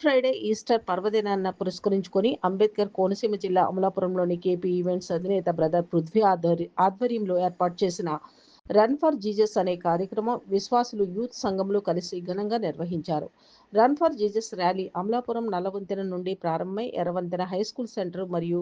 Friday Easter పర్వదినాన్ని పురస్కరించుకొని అంబేద్కర్ కోనసీమ జిల్లా అమలాపురంలోని కేపీ ఈవెంట్స్ అధినేత బ్రదర్ పృథ్వీ ఆధ్వర్యంలో ఏర్పాటు చేసిన రన్ ఫర్ జీజస్ అనే కార్యక్రమం విశ్వాసులు యూత్ సంఘంలో కలిసి ఘనంగా నిర్వహించారు. Run for Jesus rally Amalapuram Nallavantena నుండి ప్రారంభమై ఎర్రవంతెన హై స్కూల్ సెంటర్ మరియు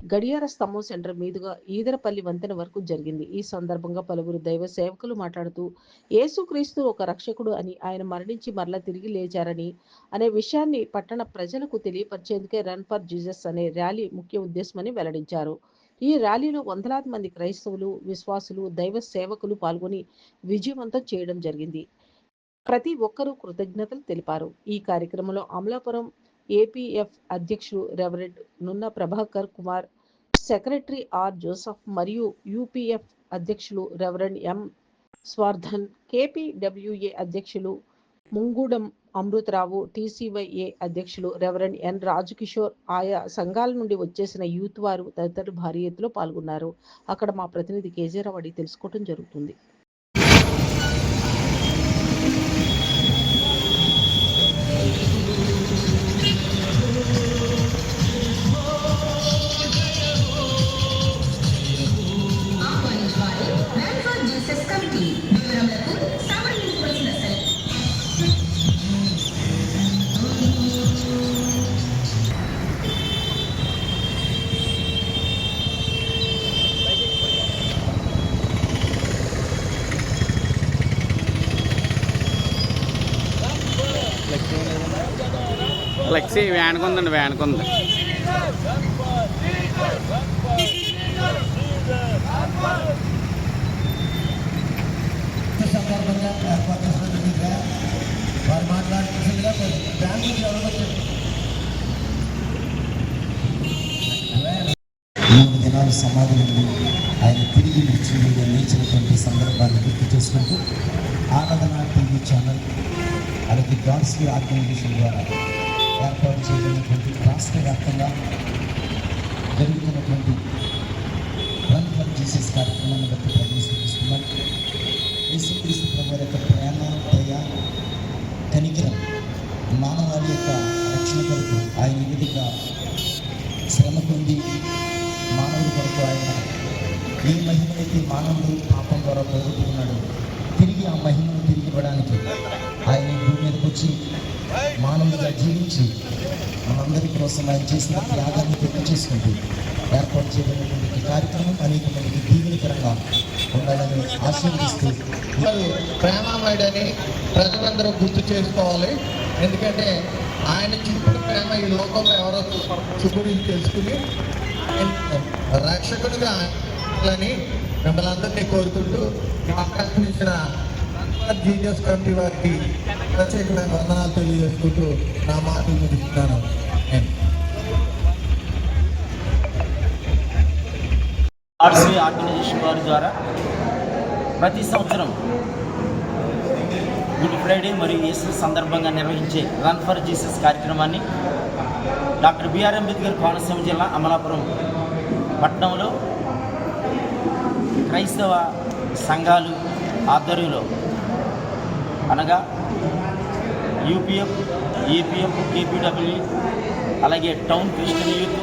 గడియార స్తంభం సెంటర్ మీదుగా ఈదరపల్లి వంతెన వరకు జరిగింది. ఈ సందర్భంగా పలువురు దైవ సేవకులు మాట్లాడుతూ యేసుక్రీస్తు ఒక రక్షకుడు అని ఆయన మరణించి మరలా తిరిగి లేచారని అనే విషయాన్ని పట్టణ ప్రజలకు తెలియపరిచేందుకే రన్ ఫర్ జీజస్ అనే ర్యాలీ ముఖ్య ఉద్దేశమని వెల్లడించారు. ఈ ర్యాలీలో వందలాది మంది క్రైస్తవులు విశ్వాసులు దైవ సేవకులు పాల్గొని విజయవంతం చేయడం జరిగింది. ప్రతి ఒక్కరూ కృతజ్ఞతలు తెలిపారు. ఈ కార్యక్రమంలో అమలాపురం ఏపీఎఫ్ అధ్యక్షుడు reverend Nunna Prabhakar Kumar secretary R Joseph మరియు యూపీఎఫ్ అధ్యక్షులు రెవరెండ్ ఎం స్వార్థన్ కేపీడబ్ల్యూఏ అధ్యక్షులు ముంగూడం అమృతరావు టీసీవైఏ అధ్యక్షులు రెవరెండ్ ఎన్ రాజకిషోర్ ఆయా సంఘాల నుండి వచ్చేసిన యూత్ వారు తదితరులు భారీ ఎత్తులో పాల్గొన్నారు. అక్కడ మా ప్రతినిధి కేజీరావు అడిగి తెలుసుకోవడం జరుగుతుంది. ఫ్లెక్సీ వేనుకుందండి వేనుకుంది సందర్భంగా ఏర్పాటు వారు బ్యాంక్ నుంచి మూడు దినాలు సమాధి నుండి ఆయన తిరిగి మృత్యు మీద లేచినటువంటి సందర్భాన్ని గుర్తు చేసుకుంటూ ఆనందనాథ్ టీవీ ఛానల్ అలాగే గాడ్స్లీ ఆర్గనైజేషన్ ద్వారా ఏర్పాటు చేయబడినటువంటి రాష్ట్ర వ్యాప్తంగా జరుగుతున్నటువంటి రన్ ఫర్ జీసస్ కార్యక్రమాన్ని బట్టి ప్రవేశిస్తున్నాం యేసుక్రీస్తు ప్రభు యొక్క ప్రేమ దయ కనికిరం మానవాళి యొక్క రక్షణ కొరకు ఆయన విధిగా శ్రమ పొంది మానవుడి కొరకు ఆయన ఏ మహిమనైతే మానవుడు పాపం ద్వారా పోగొట్టుకున్నాడు తిరిగి ఆ మహిమను తిరిగి ఇవ్వడానికి ఆయన భూమి మీదకి వచ్చి ఆనందంగా జీవించి మనందరి కోసం ఆయన చేసిన త్యాగాన్ని గుర్తు చేసుకుంటూ ఏర్పాటు చేయబడినటువంటి కార్యక్రమం అనేక మందికి దీవెనికరంగా ఉండాలని ఆశీర్వదిస్తూ మరి ప్రజలందరూ గుర్తు చేసుకోవాలి. ఎందుకంటే ఆయన చూపుడు ప్రేమ ఈ లోకంలో ఎవరో చూపుడు తెలుసుకుని ఆయన రక్షకుడిగా అని మిమ్మల్ని అందరినీ కోరుకుంటూ ఈ అవకాశం ఇచ్చిన కమిటీ వారికి ప్రత్యేకమైన వందనాలు తెలియజేసుకుంటూ నా మాటలు ముగిస్తున్నాను. ఆర్సీ ఆర్గనైజేషన్ వారి ద్వారా ప్రతి సంవత్సరం గుడ్ ఫ్రైడే మరియు ఈస్టర్ సందర్భంగా నిర్వహించే రన్ ఫర్ జీసస్ కార్యక్రమాన్ని డాక్టర్ బిఆర్ అంబేద్కర్ కోనసీమ జిల్లా అమలాపురం పట్టణంలో క్రైస్తవ సంఘాలు ఆధ్వర్యంలో అనగా యూపీఎఫ్ ఏపీఎఫ్ కేపీడబ్ల్యూ అలాగే టౌన్ క్రిస్టియన్ యూత్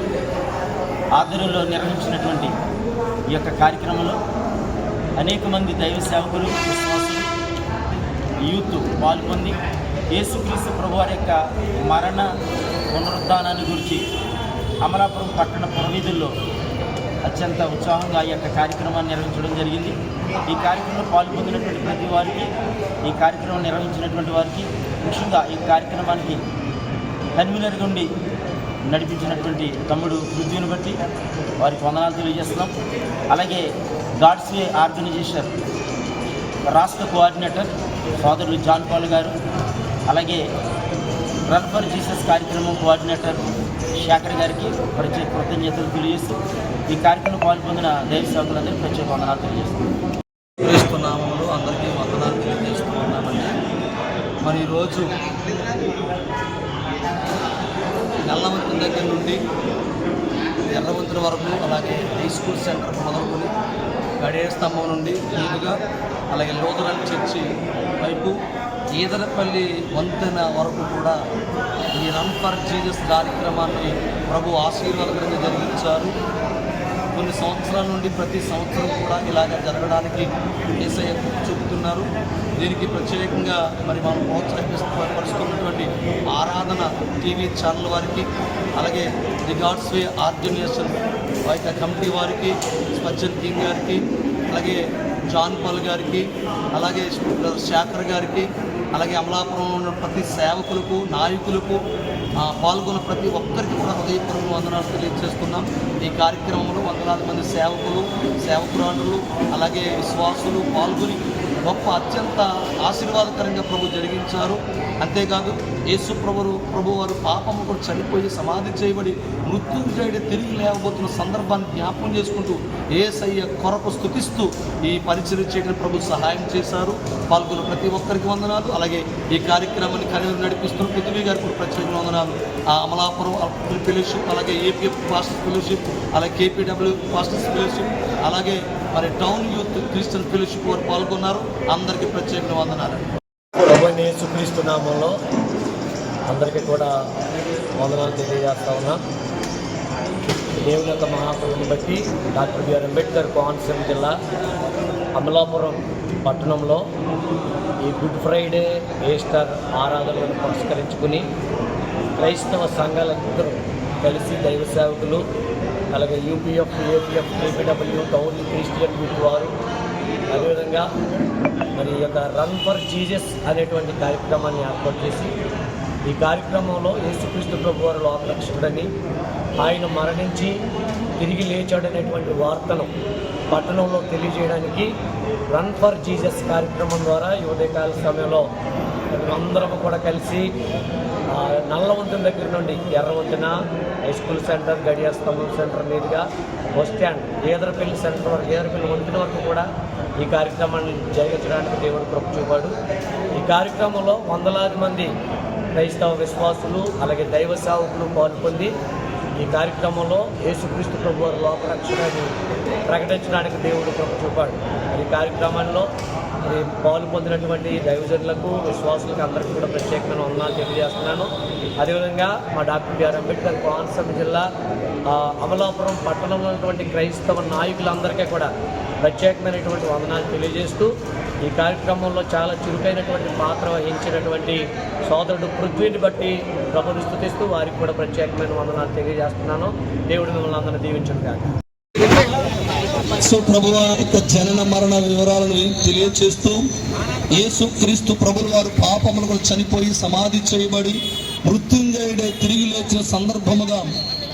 ఆధ్వర్యంలో నిర్వహించినటువంటి ఈ యొక్క కార్యక్రమంలో అనేక మంది దైవ సేవకులు విశ్వాసులు యూత్ పాల్గొంది యేసుక్రీస్తు ప్రభువారి యొక్క మరణ పునరుద్ధానాన్ని గురించి అమలాపురం పట్టణ పురవీధుల్లో అత్యంత ఉత్సాహంగా ఈ యొక్క కార్యక్రమాన్ని నిర్వహించడం జరిగింది. ఈ కార్యక్రమంలో పాల్గొందినటువంటి ప్రతి వారికి ఈ కార్యక్రమం నిర్వహించినటువంటి వారికి ముఖ్యంగా ఈ కార్యక్రమానికి కన్వీనర్గా ఉండి నడిపించినటువంటి తమ్ముడు పృథ్వీని బట్టి వారికి వందనాలు తెలియజేస్తున్నాం. అలాగే గాడ్స్వే ఆర్గనైజేషన్ రాష్ట్ర కోఆర్డినేటర్ సోదరుడు జాన్ పాల్ గారు అలాగే రన్ ఫర్ జీసస్ కార్యక్రమం కోఆర్డినేటర్ శేఖర్ గారికి ప్రత్యేక కృతజ్ఞతలు తెలియజేస్తూ ఈ కార్యక్రమంలో పాల్పొందిన రైతు సేవకులందరికీ ప్రత్యేక వందనాలు తెలియజేస్తున్నాము అందరికీ వందనాలు తెలియజేస్తూ ఉన్నామండి మరి ఈరోజు నల్లవంతుల దగ్గర నుండి ఎర్రవంతుల వరకు అలాగే హై స్కూల్ సెంటర్ మొదలుకొని గడియ స్తంభం నుండి మీదుగా అలాగే లోతురల్ చర్చి వైపు ఈదరపల్లి వంతెన వరకు కూడా ఈ రన్ ఫర్ జీజస్ కార్యక్రమాన్ని ప్రభు ఆశీర్వాదకరంగా జరిగించారు. కొన్ని సంవత్సరాల నుండి ప్రతి సంవత్సరం కూడా ఇలాగ జరగడానికి ఏసఐ చూపుతున్నారు దీనికి ప్రత్యేకంగా మరి మనం ప్రోత్సహిస్తున్నటువంటి ఆరాధన టీవీ ఛానల్ వారికి అలాగే ది గాడ్స్ వే ఆర్గనైజేషన్ యొక్క కమిటీ వారికి స్పచ్చన్ కింగ్ గారికి అలాగే జాన్ పాల్ గారికి అలాగే శేఖర్ గారికి అలాగే అమలాపురంలో ఉన్న ప్రతి సేవకులకు నాయకులకు పాల్గొన్న ప్రతి ఒక్కరికి కూడా హృదయపూర్వక వందనాలు తెలియజేస్తున్నాం. ఈ కార్యక్రమంలో వందలాది మంది సేవకులు సేవకురాలు అలాగే విశ్వాసులు పాల్గొని గొప్ప అత్యంత ఆశీర్వాదకరంగా ప్రభు జరిగించారు. అంతేకాదు యేసు ప్రభురు ప్రభు వారు పాపము కూడా చనిపోయి సమాధి చేయబడి మృత్యుంజయుడి తిరిగి లేవబోతున్న సందర్భాన్ని జ్ఞాపకం చేసుకుంటూ ఏసయ్య కొరకు స్థుతిస్తూ ఈ పరిచయం చేయడానికి ప్రభు సహాయం చేశారు. పాల్గొన్న ప్రతి ఒక్కరికి వందనాలు. అలాగే ఈ కార్యక్రమాన్ని కనీసం నడిపిస్తున్న పృథ్వీ గారికి కూడా ప్రత్యేక వందనాలు. ఆ అమలాపురం ఫెలోషిప్ అలాగే ఏపీఎఫ్ పాస్టర్స్ ఫెలోషిప్ అలాగే కేపీడబ్ల్యూ పాస్టర్స్ ఫెలోషిప్ అలాగే మరి టౌన్ యూత్ క్రిస్టియన్ ఫెలోషిప్ వారు పాల్గొన్నారు. అందరికీ ప్రత్యేక వందనాలు. ప్రభుని యేసుక్రీస్తు నామంలో అందరికీ కూడా వందనాలు తెలియజేస్తా ఉన్నా. దేవుని యొక్క మహాప్రభుని బట్టి డాక్టర్ బిఆర్ అంబేద్కర్ కోనసీమ జిల్లా అమలాపురం పట్టణంలో ఈ గుడ్ ఫ్రైడే ఈస్టర్ ఆరాధనలను పురస్కరించుకుని క్రైస్తవ సంఘాలందరూ కలిసి దైవ సేవకులు అలాగే UPF APF KPW town Christian youth వారు అదేవిధంగా మరి ఈ యొక్క రన్ ఫర్ జీజస్ అనేటువంటి కార్యక్రమాన్ని ఏర్పాటు చేసి ఈ కార్యక్రమంలో యేసుక్రీస్తు ప్రభు వారు లోకరక్షకుడని ఆయన మరణించి తిరిగి లేచాడనేటువంటి వార్తను పట్టణంలో తెలియజేయడానికి రన్ ఫర్ జీజస్ కార్యక్రమం ద్వారా ఈ ఉదయకాల సమయంలో అందరం కూడా కలిసి నల్ల నల్లవంతెన దగ్గర నుండి ఎర్రవంతెన హై స్కూల్ సెంటర్ గడియార్ స్తంభం సెంటర్ మీదుగా బస్ స్టాండ్ గేదరపల్లి సెంటర్ వరకు గేదరపల్లి వంతెన వరకు కూడా ఈ కార్యక్రమాన్ని జరిగించడానికి దేవుడు కృప చూపాడు. ఈ కార్యక్రమంలో వందలాది మంది క్రైస్తవ విశ్వాసులు అలాగే దైవ సేవకులు పాల్గొంది ఈ కార్యక్రమంలో యేసుక్రీస్తు ప్రభు వారి లోకరక్షణని ప్రకటించడానికి దేవుడు కృప చూపాడు. ఈ కార్యక్రమంలో మరి పాలు పొందినటువంటి దైవజనులకు విశ్వాసులకు అందరికీ కూడా ప్రత్యేకమైన వందనాలు తెలియజేస్తున్నాను. అదేవిధంగా మా డాక్టర్ బిఆర్ అంబేద్కర్ కోనసీమ జిల్లా అమలాపురం పట్టణంలో ఉన్నటువంటి క్రైస్తవ నాయకులందరికీ కూడా ప్రత్యేకమైనటువంటి వందనాలు తెలియజేస్తూ ఈ కార్యక్రమంలో చాలా చురుకైనటువంటి పాత్ర వహించినటువంటి సోదరుడు పృథ్వీని బట్టి ప్రభుని స్థుతిస్తూ వారికి కూడా ప్రత్యేకమైన వందనాలు తెలియజేస్తున్నాను. దేవుడు మిమ్మల్ని అందరినీ దీవించడం కాక సో ప్రభువ యొక్క జనన మరణ వివరాలను తెలియచేస్తూ యేసు క్రీస్తు ప్రభుల వారు పాపములకు చనిపోయి సమాధి చేయబడి మృత్యుంజయుడే తిరిగి లేచిన సందర్భముగా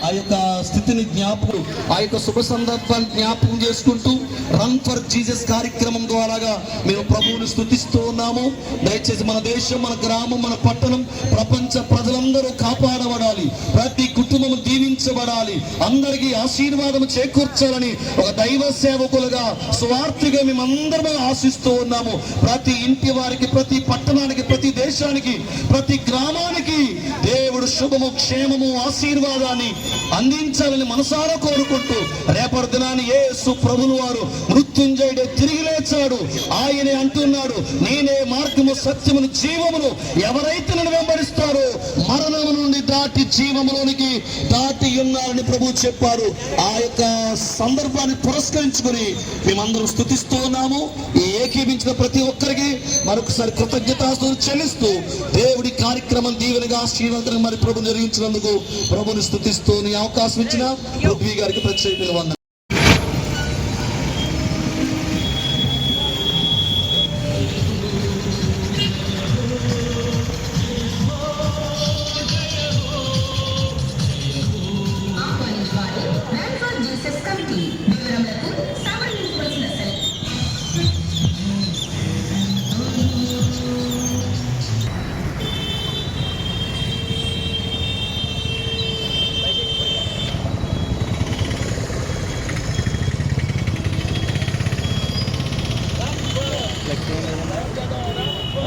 ఆ యొక్క స్థితిని జ్ఞాపకం ఆ యొక్క శుభ సందర్భాన్ని జ్ఞాపకం చేసుకుంటూ రన్ ఫర్ జీసస్ కార్యక్రమం ద్వారాగా మేము ప్రభువుని స్థుతిస్తూ ఉన్నాము. దయచేసి మన దేశం మన గ్రామం మన పట్టణం ప్రపంచ ప్రజలందరూ కాపాడబడాలి. ప్రతి కుటుంబం దీవించబడాలి. అందరికీ ఆశీర్వాదం చేకూర్చాలని ఒక దైవ సేవకులుగా స్వార్థిగా మేమందరం ఆశిస్తూ ఉన్నాము. ప్రతి ఇంటి వారికి ప్రతి పట్టణానికి ప్రతి దేశానికి ప్రతి గ్రామానికి దేవుడు శుభము క్షేమము ఆశీర్వాదాన్ని అందించాలని మనసారా కోరుకుంటూ రేపటి దినాన్ని యేసు ప్రభులు వారు మృత్యుంజయుడే తిరిగి లేచాడు. ఆయనే అంటున్నాడు నేనే మార్గము సత్యమును జీవమును ఎవరైతే నన్ను వెంబడిస్తారో మరణము నుండి దాటి జీవములోనికి దాటి ఉన్నారని ప్రభు చెప్పారు. ఆ యొక్క సందర్భాన్ని పురస్కరించుకుని మేమందరం స్థుతిస్తూ ఉన్నాము. ఈ ఏకీభించిన ప్రతి ఒక్కరికి మరొకసారి కృతజ్ఞతాస్తులు చెల్లిస్తూ దేవుడి కార్యక్రమం దీవెనగా ఆశీర్వాదం మరి ప్రభు జరిగించినందుకు ప్రభుని స్థుతిస్తూ నీ అవకాశం ఇచ్చిన పృథ్వీ గారికి ప్రత్యేకంగా వందనాలు.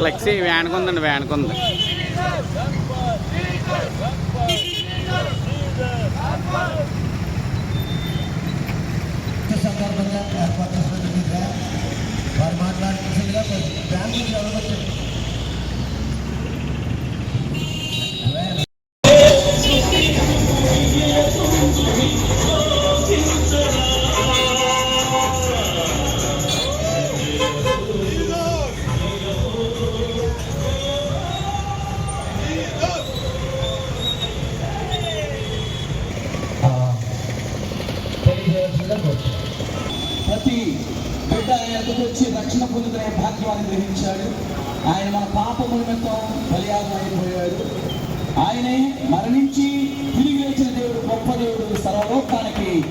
ఫ్లెక్సీ వ్యాన్కి ఉందండి వ్యాన్కి ఉంది సందర్భంగా ఏర్పాటు వారు బ్యాంకు బిడ్డ ఎదుగు వచ్చి రక్షణ పొందుకునే భాగ్యాన్ని గ్రహించాడు. ఆయన మన పాప నిమిత్తం బలియాగమైపోయాడు. ఆయనే మరణించి తిరిగి లేచిన దేవుడు గొప్ప దేవుడు సర్వలోకానికి.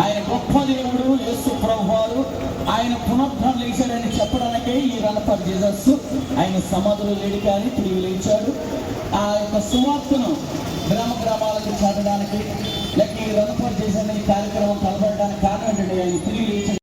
ఆయన గొప్ప దేవుడు యేసు ప్రభువారు. ఆయన పునరుద్ధరణ లేచాడని చెప్పడానికే ఈ రన్ ఫర్ జీసస్ ఆయన సమాధులు లేడు కానీ తిరిగి లేచాడు. ఆ యొక్క సువార్తను గ్రామ గ్రామాలకు చాటడానికి లేకపోతే ఈ రన్ ఫర్ జీసస్ కార్యక్రమం కలబడడానికి కారణం ఏంటంటే ఆయన తిరిగి లేచిన